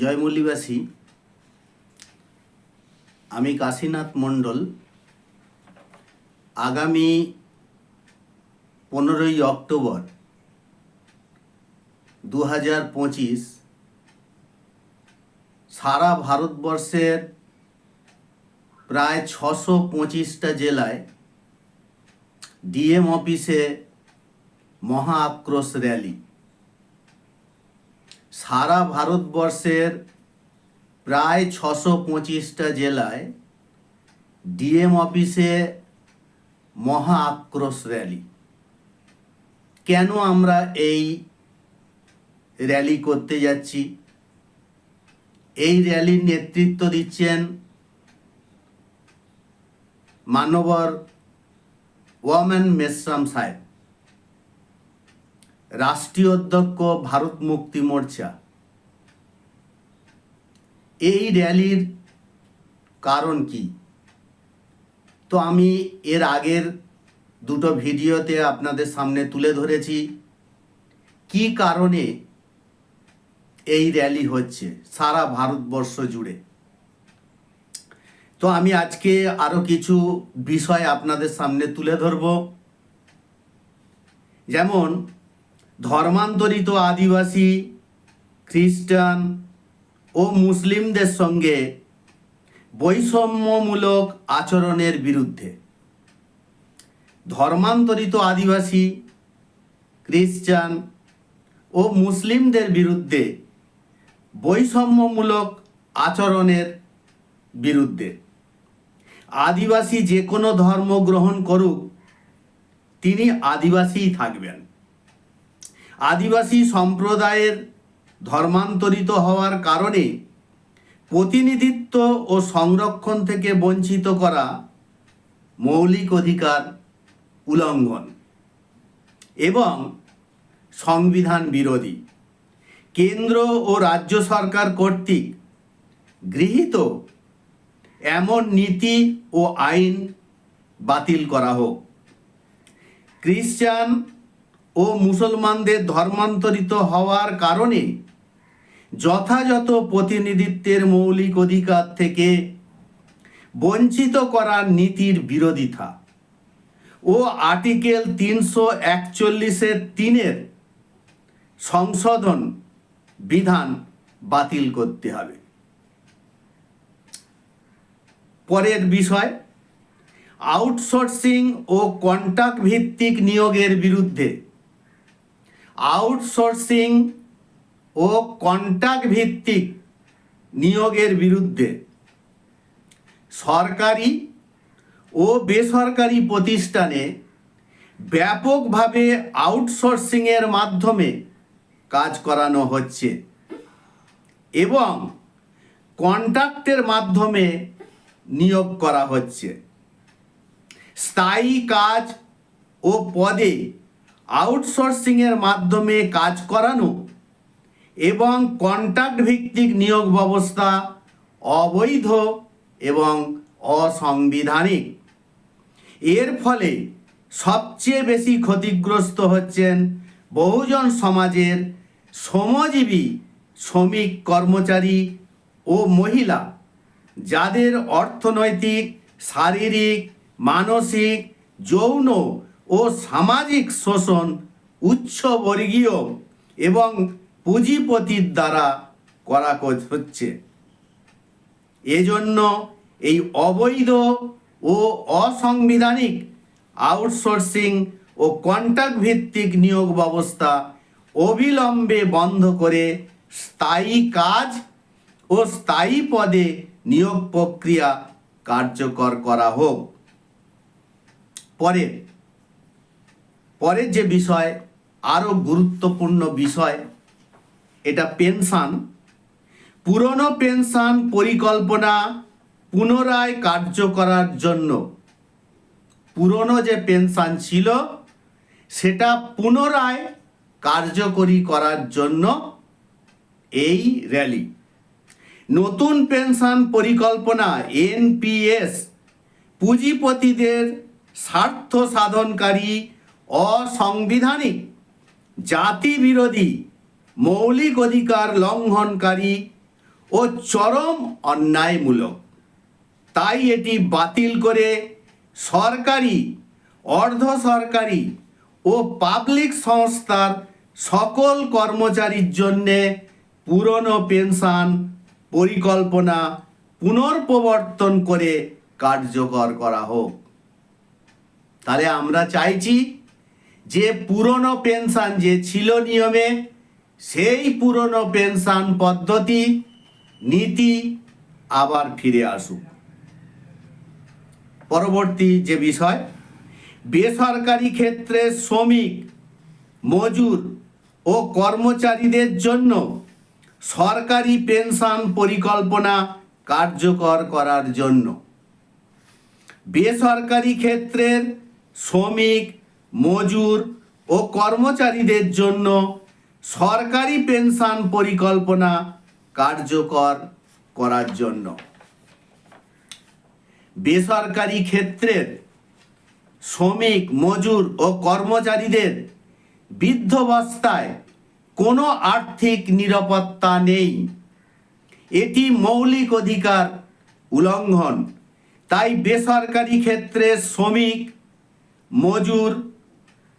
জয়মল্লিবাসী, আমি কাশীনাথ মণ্ডল, আগামী পনেরোই অক্টোবর দু হাজার পঁচিশ সারা ভারতবর্ষের প্রায় ছশো পঁচিশটা জেলায় ডিএম অফিসে মহা আক্রোশ র্যালি। সারা ভারতবর্ষের প্রায় ছশো পঁচিশটা জেলায় ডিএম অফিসে মহা আক্রোশ র্যালি। কেন আমরা এই র্যালি করতে যাচ্ছি? এই র্যালির নেতৃত্ব দিচ্ছেন মানবর ওয়ামেন মেসরাম সাহেব। রাষ্ট্রীয় অধ্যক্ষ ভারত মুক্তি মোর্চা। এই র্যালির কারণ কি? তো আমি এর আগের দুটো ভিডিওতে আপনাদের সামনে তুলে ধরেছি, কি কারণে এই র্যালি হচ্ছে সারা ভারতবর্ষ জুড়ে। তো আমি আজকে আরও কিছু বিষয় আপনাদের সামনে তুলে ধরব। যেমন ধর্মান্তরিত আদিবাসী, খ্রিস্টান ও মুসলিমদের সঙ্গে বৈষম্যমূলক আচরণের বিরুদ্ধে। ধর্মান্তরিত আদিবাসী, খ্রিস্টান ও মুসলিমদের বিরুদ্ধে বৈষম্যমূলক আচরণের বিরুদ্ধে। আদিবাসী যে কোনো ধর্ম গ্রহণ করুক, তিনি আদিবাসীই থাকবেন। আদিবাসী সম্প্রদায়ের ধর্মান্তরিত হওয়ার কারণে প্রতিনিধিত্ব ও সংরক্ষণ থেকে বঞ্চিত করা মৌলিক অধিকার উল্লঙ্ঘন এবং সংবিধান বিরোধী। কেন্দ্র ও রাজ্য সরকার কর্তৃক গৃহীত এমন নীতি ও আইন বাতিল করা হোক। খ্রিস্টান ও মুসলমানদের ধর্মান্তরিত হওয়ার কারণে যথাযথ প্রতিনিধিত্বের মৌলিক অধিকার থেকে বঞ্চিত করার নীতির বিরোধিতা। ও আর্টিকেল তিনশো একচল্লিশের তিনের সংশোধন বিধান বাতিল করতে হবে। পরের বিষয়, আউটসোর্সিং ও কন্ট্রাক্ট ভিত্তিক নিয়োগের বিরুদ্ধে আউটসোর্সিং ও কন্ট্রাক্ট ভিত্তিক নিয়োগের বিরুদ্ধে সরকারি ও বেসরকারি প্রতিষ্ঠানে ব্যাপকভাবে আউটসোর্সিংয়ের মাধ্যমে কাজ করানো হচ্ছে এবং কন্ট্রাক্টের মাধ্যমে নিয়োগ করা হচ্ছে। স্থায়ী কাজ ও পদে আউটসোর্সিংয়ের মাধ্যমে কাজ করানো এবং কন্ট্রাক্ট ভিত্তিক নিয়োগ ব্যবস্থা অবৈধ এবং অসাংবিধানিক। এর ফলে সবচেয়ে বেশি ক্ষতিগ্রস্ত হচ্ছেন বহুজন সমাজের শ্রমজীবী, শ্রমিক কর্মচারী ও মহিলা, যাদের অর্থনৈতিক, শারীরিক, মানসিক, যৌন ও সামাজিক শোষণ উচ্চবর্গীয় এবং পুঁজিপতির দ্বারা করা হচ্ছে। এজন্য এই অবৈধ ও অসাংবিধানিক আউটসোর্সিং ও কন্ট্রাক্ট ভিত্তিক নিয়োগ ব্যবস্থা অবিলম্বে বন্ধ করে স্থায়ী কাজ ও স্থায়ী পদে নিয়োগ প্রক্রিয়া কার্যকর করা হোক। পরের পরের যে বিষয় আরও গুরুত্বপূর্ণ বিষয়, এটা পেনশন। পুরনো পেনশন পরিকল্পনা পুনরায় কার্য করার জন্য। পুরনো যে পেনশন ছিল, সেটা পুনরায় কার্যকরী করার জন্য এই র্যালি। নতুন পেনশন পরিকল্পনা, এনপিএস, পুঁজিপতিদের স্বার্থ সাধনকারী অসাংবিধানিক জাতি বিরোধী মৌলিক অধিকার লঙ্ঘনকারী ও চরম অন্যায়মূলক। তাই এটি বাতিল করে সরকারি, অর্ধ সরকারি ও পাবলিক সংস্থার সকল কর্মচারীর জন্যে পুরনো পেনশন পরিকল্পনা পুনর্প্রবর্তন করে কার্যকর করা হোক। তাহলে আমরা চাইছি যে পুরনো পেনশন যে ছিল নিয়মে, সেই পুরনো পেনশন পদ্ধতি, নীতি আবার ফিরে আসুক। পরবর্তী যে বিষয়, বেসরকারি ক্ষেত্রে শ্রমিক, মজুর ও কর্মচারীদের জন্য সরকারি পেনশন পরিকল্পনা কার্যকর করার জন্য। বেসরকারি ক্ষেত্রের শ্রমিক মজুর ও কর্মচারীদের জন্য সরকারি পেনশন পরিকল্পনা কার্যকর করার জন্য। বেসরকারি ক্ষেত্রের শ্রমিক, মজুর ও কর্মচারীদের বৃদ্ধবস্থায় কোনো আর্থিক নিরাপত্তা নেই। এটি মৌলিক অধিকার উল্লঙ্ঘন তাই বেসরকারি ক্ষেত্রে শ্রমিক, মজুর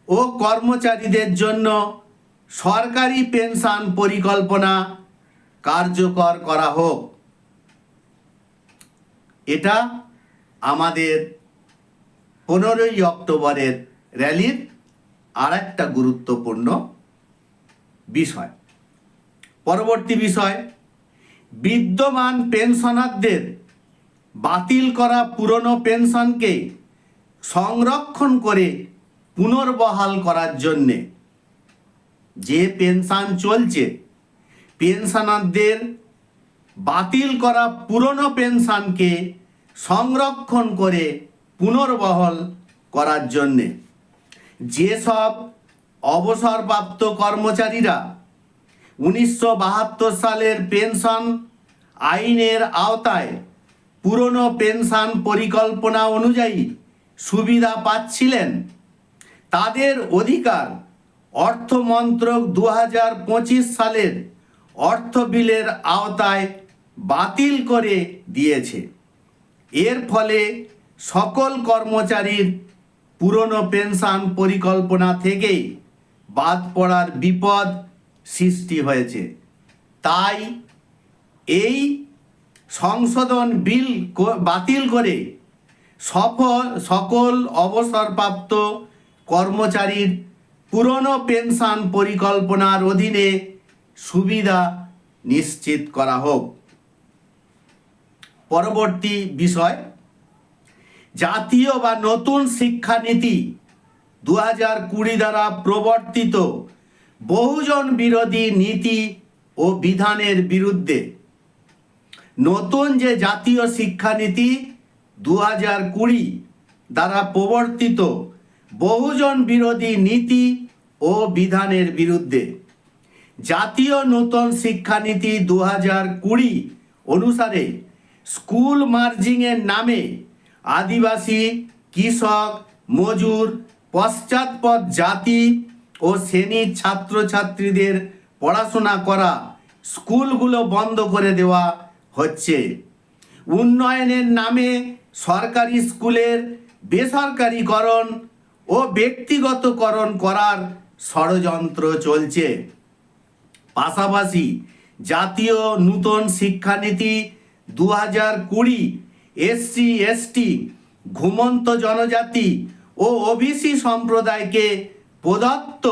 ও কর্মচারীদের জন্য সরকারি পেনশন পরিকল্পনা কার্যকর করা হোক। এটা আমাদের পনেরোই অক্টোবরের র্যালির আর একটা গুরুত্বপূর্ণ বিষয়। পরবর্তী বিষয়, বিদ্যমান পেনশনারদের বাতিল করা পুরনো পেনশনকে সংরক্ষণ করে পুনর্বহাল করার জন্যে যে পেনশন চলছে, পেনশনারদের বাতিল করা পুরনো পেনশনকে সংরক্ষণ করে পুনর্বহল করার জন্যে যেসব অবসরপ্রাপ্ত কর্মচারীরা উনিশশো বাহাত্তর সালের পেনশন আইনের আওতায় পুরনো পেনশন পরিকল্পনা অনুযায়ী সুবিধা পাচ্ছিলেন তাদের অধিকার অর্থ মন্ত্রক দু হাজার পঁচিশ সালের অর্থ বিলের আওতায় বাতিল করে দিয়েছে। এর ফলে সকল কর্মচারীর পুরনো পেনশন পরিকল্পনা থেকে বাদ পড়ার বিপদ সৃষ্টি হয়েছে। তাই এই সংশোধন বিল বাতিল করে সফল, সকল অবসরপ্রাপ্ত কর্মচারীর পুরনো পেনশন পরিকল্পনার অধীনে সুবিধা নিশ্চিত করা হোক। পরবর্তী বিষয়, জাতীয় বা নতুন শিক্ষানীতি দু হাজার কুড়ি দ্বারা প্রবর্তিত বহুজন বিরোধী নীতি ও বিধানের বিরুদ্ধে নতুন যে জাতীয় শিক্ষানীতি দু হাজার কুড়ি দ্বারা প্রবর্তিত বহুজন বিরোধী নীতি ও বিধানের বিরুদ্ধে জাতীয় নতুন শিক্ষানীতি দু হাজার কুড়ি অনুসারে স্কুল মার্জিংয়ের নামে আদিবাসী, কৃষক, মজুর, পশ্চাৎপদ জাতি ও শ্রেণির ছাত্রছাত্রীদের পড়াশোনা করা স্কুলগুলো বন্ধ করে দেওয়া হচ্ছে। উন্নয়নের নামে সরকারি স্কুলের বেসরকারীকরণ ও ব্যক্তিগতকরণ করার ষড়যন্ত্র চলছে। পাশাপাশি জাতীয় নূতন শিক্ষানীতি দু হাজার কুড়ি, এসসি, এসটি, ঘুমন্ত জনজাতি ও ওবিসি সম্প্রদায়কে প্রদত্ত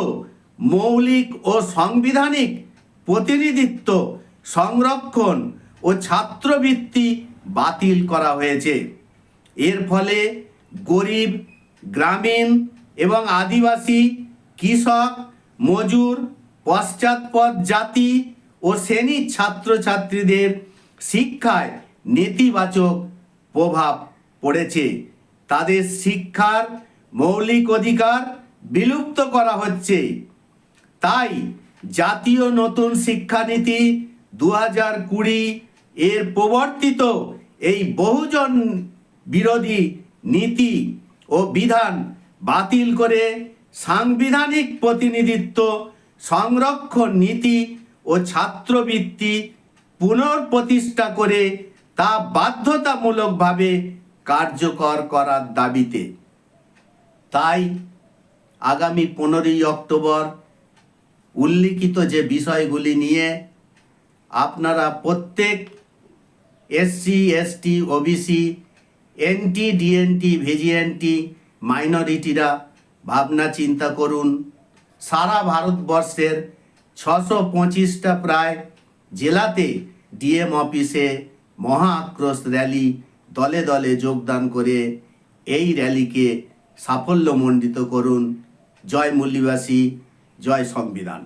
মৌলিক ও সাংবিধানিক প্রতিনিধিত্ব, সংরক্ষণ ও ছাত্রবৃত্তি বাতিল করা হয়েছে। এর ফলে গরিব গ্রামীণ এবং আদিবাসী, কৃষক, মজুর, পশ্চাৎপদ জাতি ও শ্রেণির ছাত্রছাত্রীদের শিক্ষায় নেতিবাচক প্রভাব পড়েছে। তাদের শিক্ষার মৌলিক অধিকার বিলুপ্ত করা হচ্ছে। তাই জাতীয় নতুন শিক্ষানীতি দু হাজার কুড়ি এর প্রবর্তিত এই বহুজন বিরোধী নীতি ও বিধান বাতিল করে সাংবিধানিক প্রতিনিধিত্ব, সংরক্ষণ নীতি ও ছাত্রবৃত্তি পুনঃপ্রতিষ্ঠা করে তা বাধ্যতামূলকভাবে কার্যকর করার দাবিতে। তাই আগামী পনেরোই অক্টোবর উল্লিখিত যে বিষয়গুলি নিয়ে আপনারা প্রত্যেক SC, ST, OBC NT DNT VJNT মাইনরিটিরা ভাবনা চিন্তা করুন। সারা ভারতবর্ষের ছশো পঁচিশটা প্রায় জেলাতে ডিএম অফিসে মহা আক্রোশ র্যালি দলে দলে যোগদান করে এই র্যালিকে সাফল্যমণ্ডিত করুন। জয় মূল্যবাসী জয় সংবিধান।